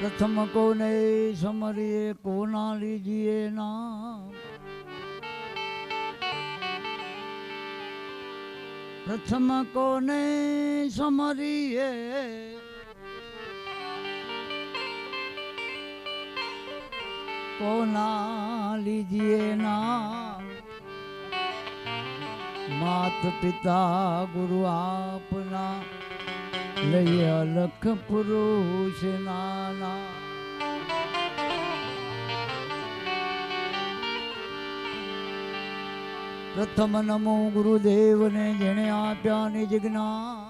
પ્રથમ કોને સમરીએ, કોના લીજીએ ના પ્રથમ કોને સમરીએ? કોના લીજીએ ના માત પિતા ગુરુ આપના લઈએ અલખ પુરુષ નાના. પ્રથમ નમો ગુરુદેવને જેણે આપ્યા નિજ જ્ઞાન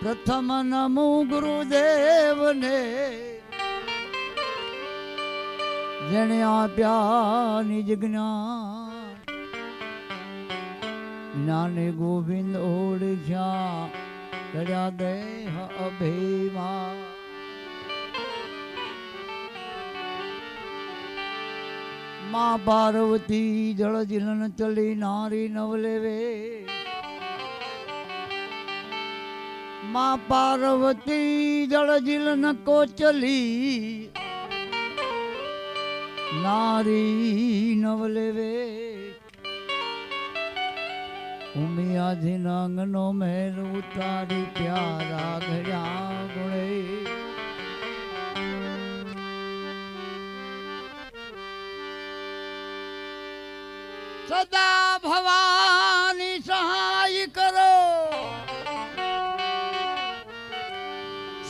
પ્રથમ નમો ગુરુદેવને જેણે આપ્યા નિજ જ્ઞાન ગોવિંદ ઓળખ્યા કર્યા દેહ અભિમાન. માં પાર્વતી જળ જીલન ચલી નારી નવલેવે. માં પાર્વતી જળ જીલન કોચલી નારી નવલેવે. ઉમિયાજી નાંગનો મહેલ ઉતારી પ્યારા ઘડ્યા ગુણે સદા ભવાની સહાય કરો.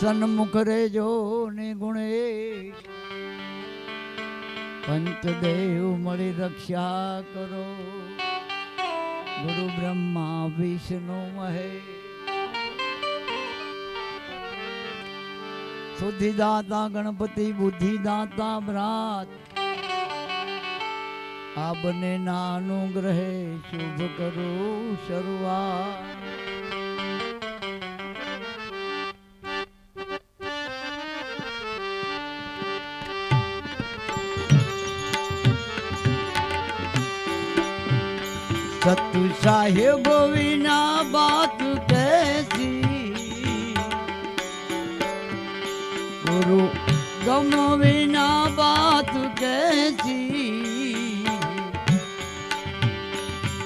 સન્મુખ રેજો ને ગુણે પંચદેવ મળી રક્ષા કરો. ગુરુ બ્રહ્મા, વિષ્ણુ મહે શુદ્ધિદાતા, ગણપતિ, બુદ્ધિદાતા ભ્રાત આ બંને ના અનુગ્રહે શુભ કરો શરૂઆત. સતુ સાહેબ વિના બાત કેસી? ગુરુ ગમ વિના બાત કેસી?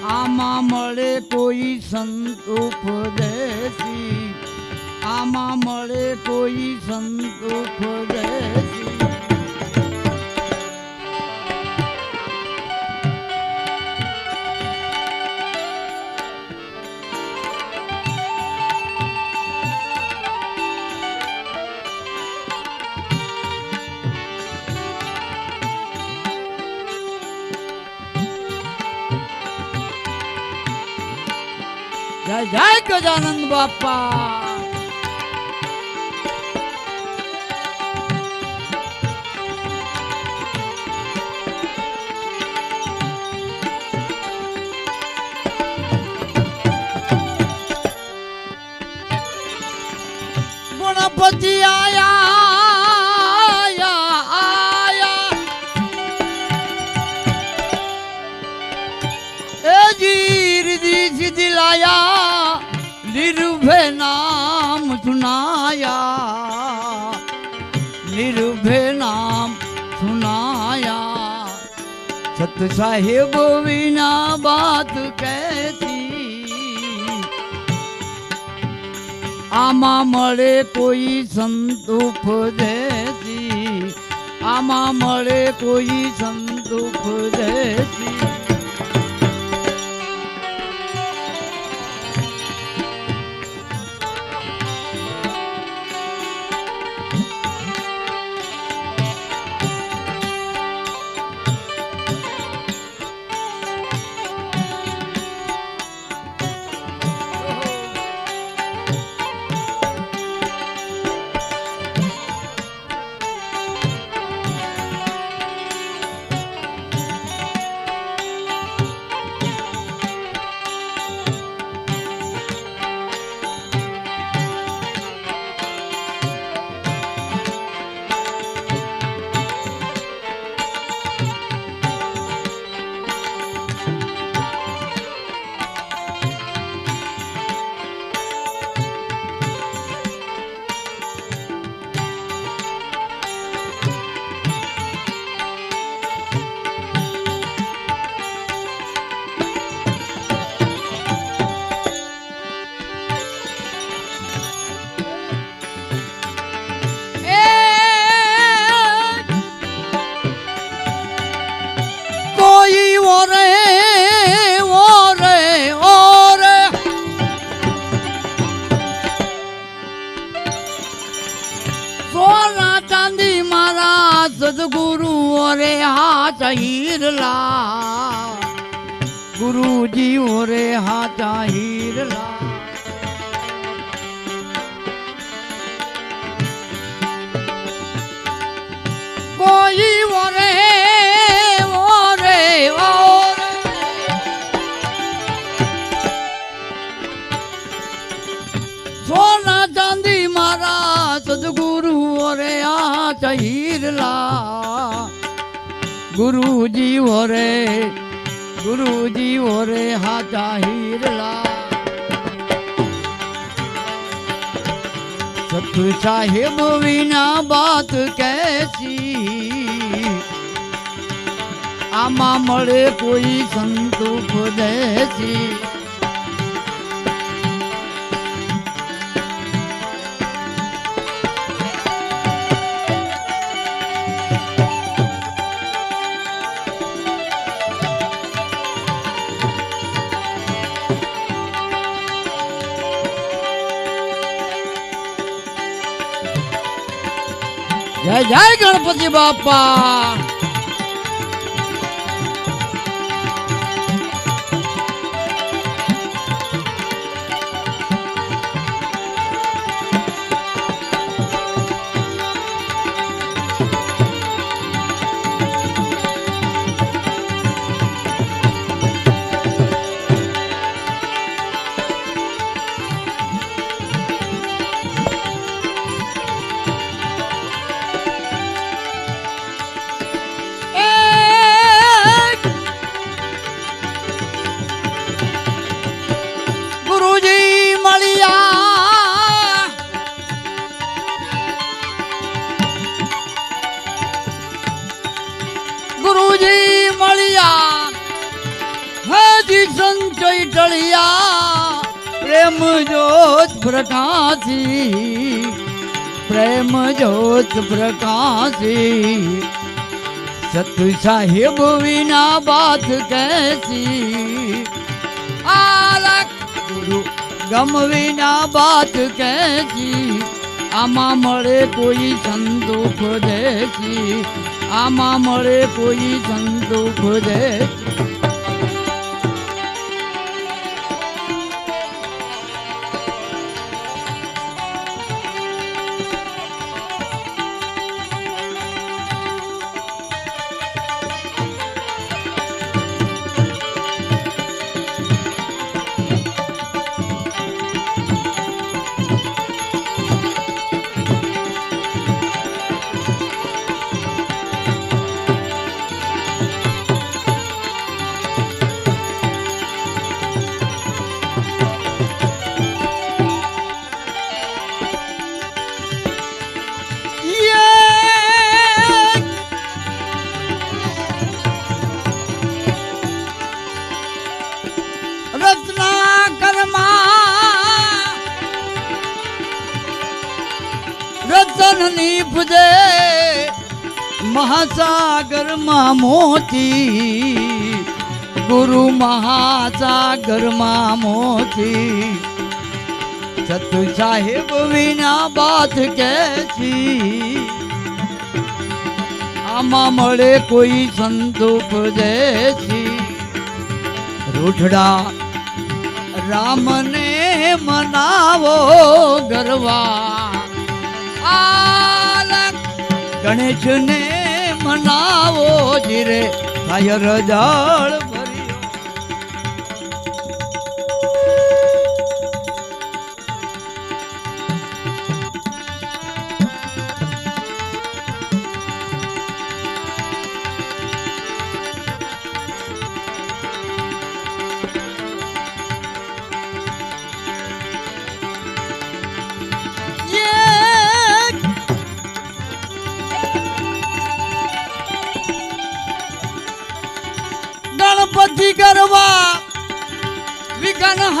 આમાં મળે કોઈ સંત ઉપદેશી? આમાં મળે કોઈ સંત ઉપદેશી? Bapak. સત સાહેબ વિના વાત કહેતી. આમાં મળે કોઈ સંત ઉપદેશી આમાં મળે કોઈ સંત ઉપદેશી ગુરુજી રે હાચા હીરલા કોઈ વરે ઓરે ઓરે સોના ચાંદી મારા સદગુરુ ઓરે આ હીરલા ગુરુજી ઓરે ગુરુજી ઓરે હાચા હીરલા. સતુ સાહેબ વિના વાત કેસી આમાં મળે કોઈ સંતુખ દેસી જય ગણપતિ બાપા. જોત પ્રકાશી. સતુ સાહેબ વિના બાત કેસી. આલક ગુરુ ગમ વિના બાત કેસી. આમાં મળે કોઈ સંદુખ દેસી. આમાં મળે કોઈ સંદુખ દેસી. મહાસાગરમાં મોતી ગુરુ મહાસાગરમાં મોતી સતુ સાહેબ વિના બાત કેસી આમાં મળે કોઈ સંતુપ દેસી રૂઠડા રામને મનાવો ગરવા. ગણેશને મનાવો જીરે થાય રજાળ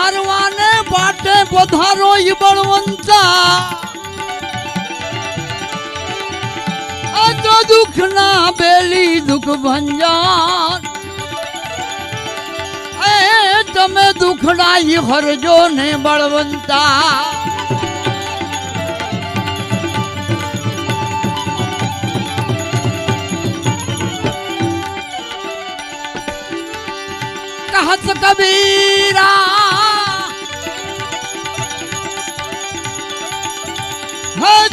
વિઘન હરવાને પાટે પધારો ઈ બળવંતા આ તો દુઃખ ના બેલી દુઃખ ભંજાર તમે દુખડાઈ હરજો ને બળવંતા कहत कबीरा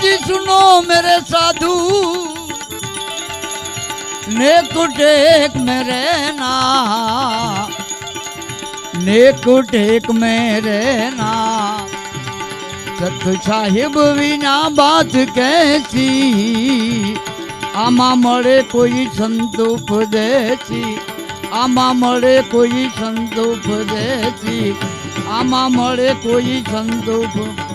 जी सुनो मेरे साधु। नेक टेक मेरे ना नेक टेक मेरे ना सत साहिब बिना बात कैसी। आमा मरे कोई संतुप देसी। आमा मरे कोई संतुप देसी। आमा मरे कोई संतुप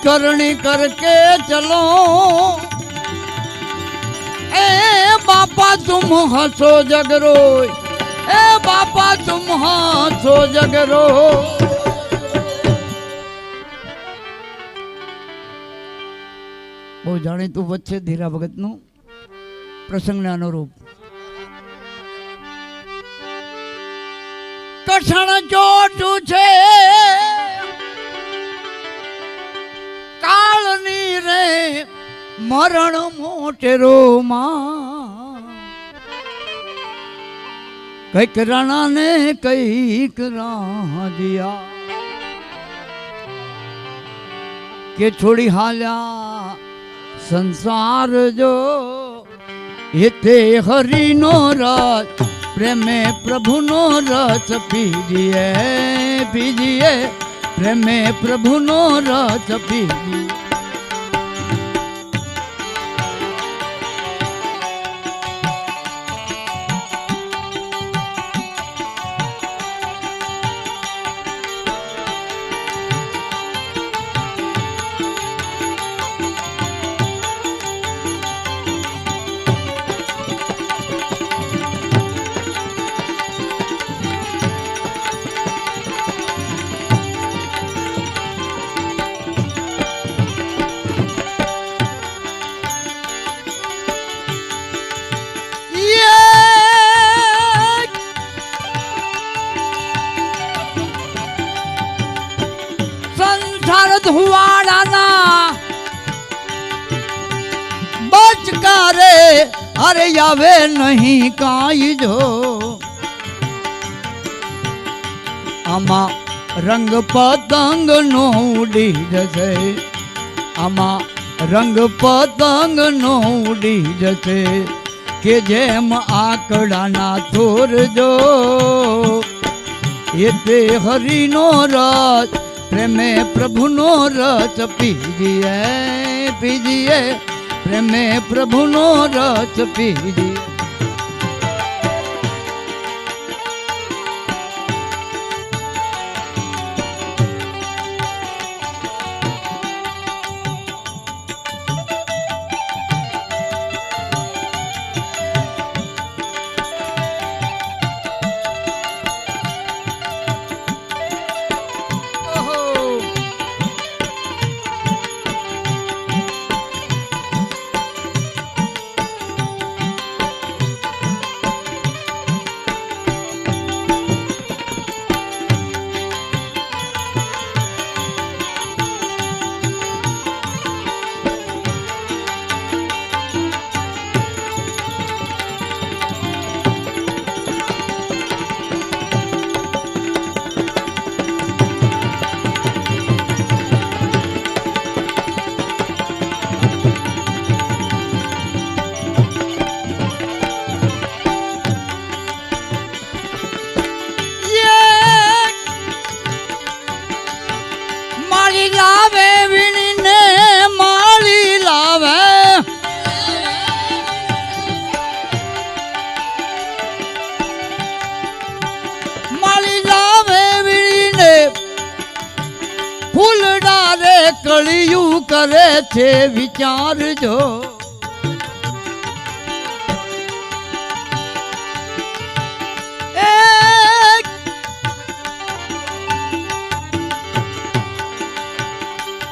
ऐसी करनी करके चलो ए बापा तुम हंसो जगरो ए बापा तुम हंसो जगरो બહુ જાણીતું વચ્ચે ધીરા ભગતનું પ્રસંગને અનુરૂપ કઠણ ચોટું છે કાળની રે મરણ મોટેરો માં કંઈક રણાને કંઈક રાંધિયા. કે છોડી હાલ્યા સંસાર જો એતે હરિનો રસ પ્રેમે પ્રભુનો રસ પીજીએ પીજીએ. પ્રેમે પ્રભુનો રસ પીજીએ. અરે આવે નહીં કાંઈ જો. આમાં રંગ પતંગ નો ઉડી જશે આમાં રંગ પતંગ નો ઉડી જશે કે જેમ આકડાના થોર જો. એ તે હરિનો રસ પ્રેમે પ્રભુનો રસ પીજીએ પીજીએ. પ્રેમે પ્રભુનો રસ પીજીએ છે વિચારજો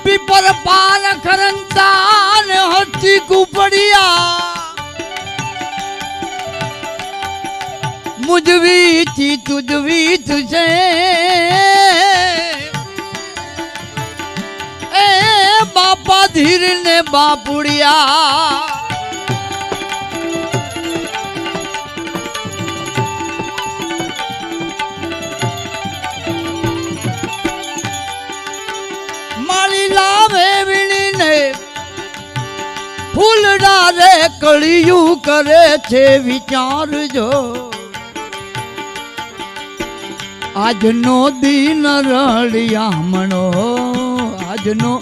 પીપર પાન ખરંતા ને હસ્તી કુપડિયા મુજવી તી તુજવી તુજે બાપા ને બાપુડિયા. મારી લાવે વીણીને, ફૂલડા કળિયું કરે છે વિચારજો આજનો દિન રળિયામણો, આજનો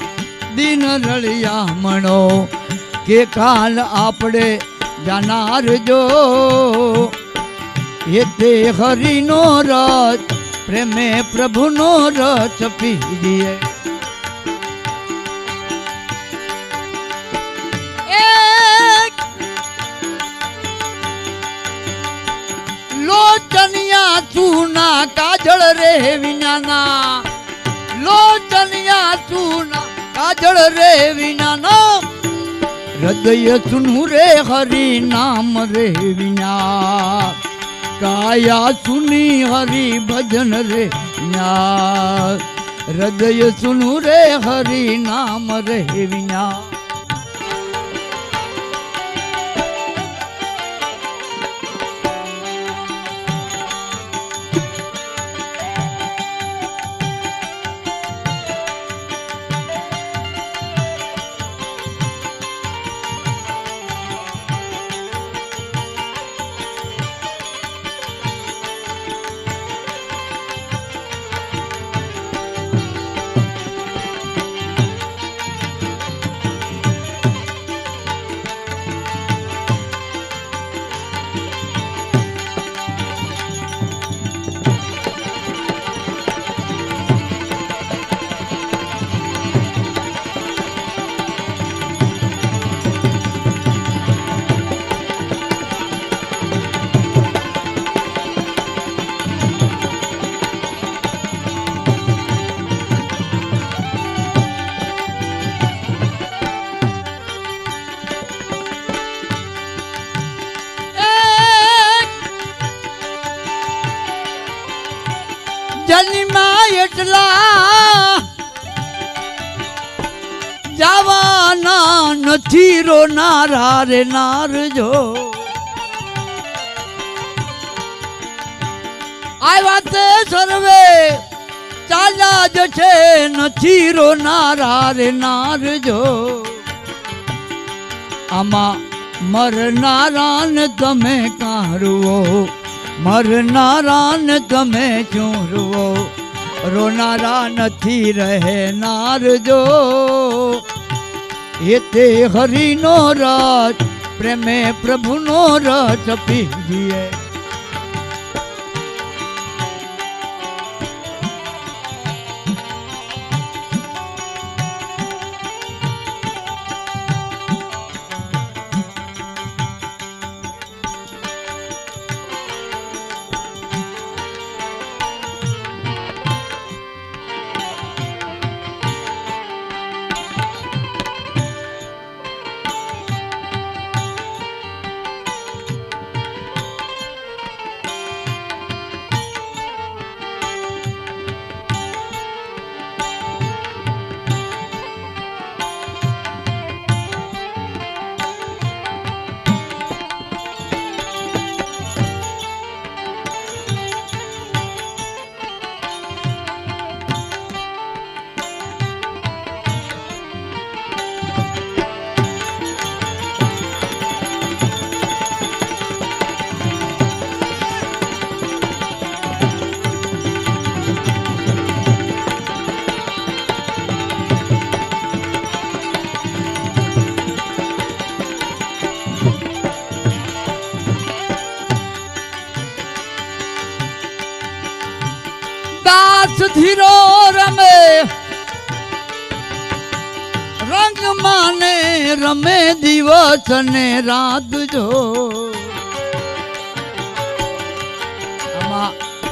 દિન રળિયામણો કે કાલ આપણે જાનાર જો. એ તે હરિનો રથ, પ્રેમે પ્રભુનો રથ પીજીએ. લોચનિયા ચૂના કાજળ રે વિનાના, લોચનિયા ચૂના કાજળ રે વિનાના. હૃદય સુનું રે હરિ નામ રે વિના. કાયા સુની હરિ ભજન રે વિના. હૃદય સુનું રે હરિ નામ રે વિના. એટલા જવાના નથી રોનારા રે નારજો. આવ્યા તે સર્વે ચાલ્યા જશે નથી રોનારા રે નારજો. આમાં મરનારા ને તમે કાઢવો મરનારાન તમે ચોરવો રોનારા નથી રહેનાર જો. એ તે હરિનો રથ પ્રેમે પ્રભુનો રથ હાથ ધીરો રમે. રંગ માને રમે દિવસ ને રાત જો.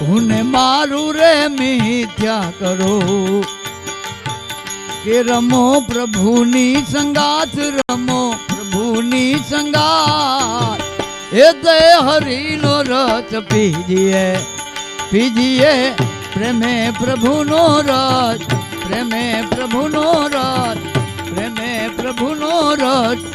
હું ને મારું રે મિથ્યા કરો. કે રમો પ્રભુની સંગાથ, રમો પ્રભુની સંગાથ. એ તે હરિનો રસ પીજીએ પીજીએ. પ્રેમે પ્રભુનો રથ પ્રેમે પ્રભુનો રથ પ્રેમે પ્રભુનો રથ.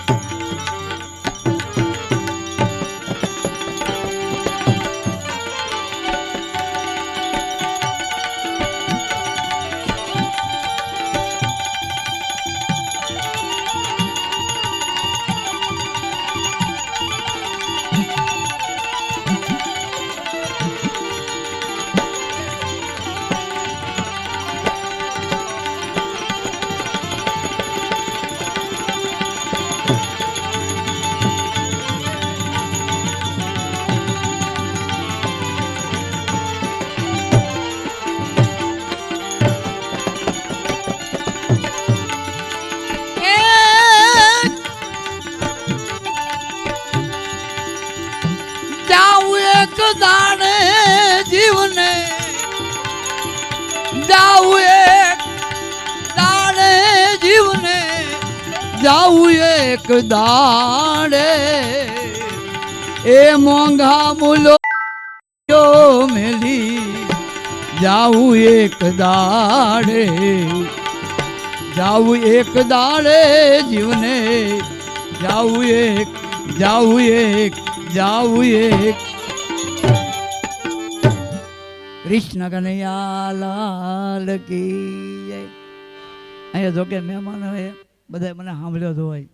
એક દાણે જીવને જાવું એક દાણે જીવને જાવું એક દાણે એ મોંઘા મૂલો મેલી જાઉં એક દાડે. જાઉં એક દાડે જીવને જાઉં એક જાઉં એક જાઉં એક કૃષ્ણ કનૈયા લાલ કી અહીંયા જોકે મહેમાનોએ બધા મને સાંભળ્યો તો હોય.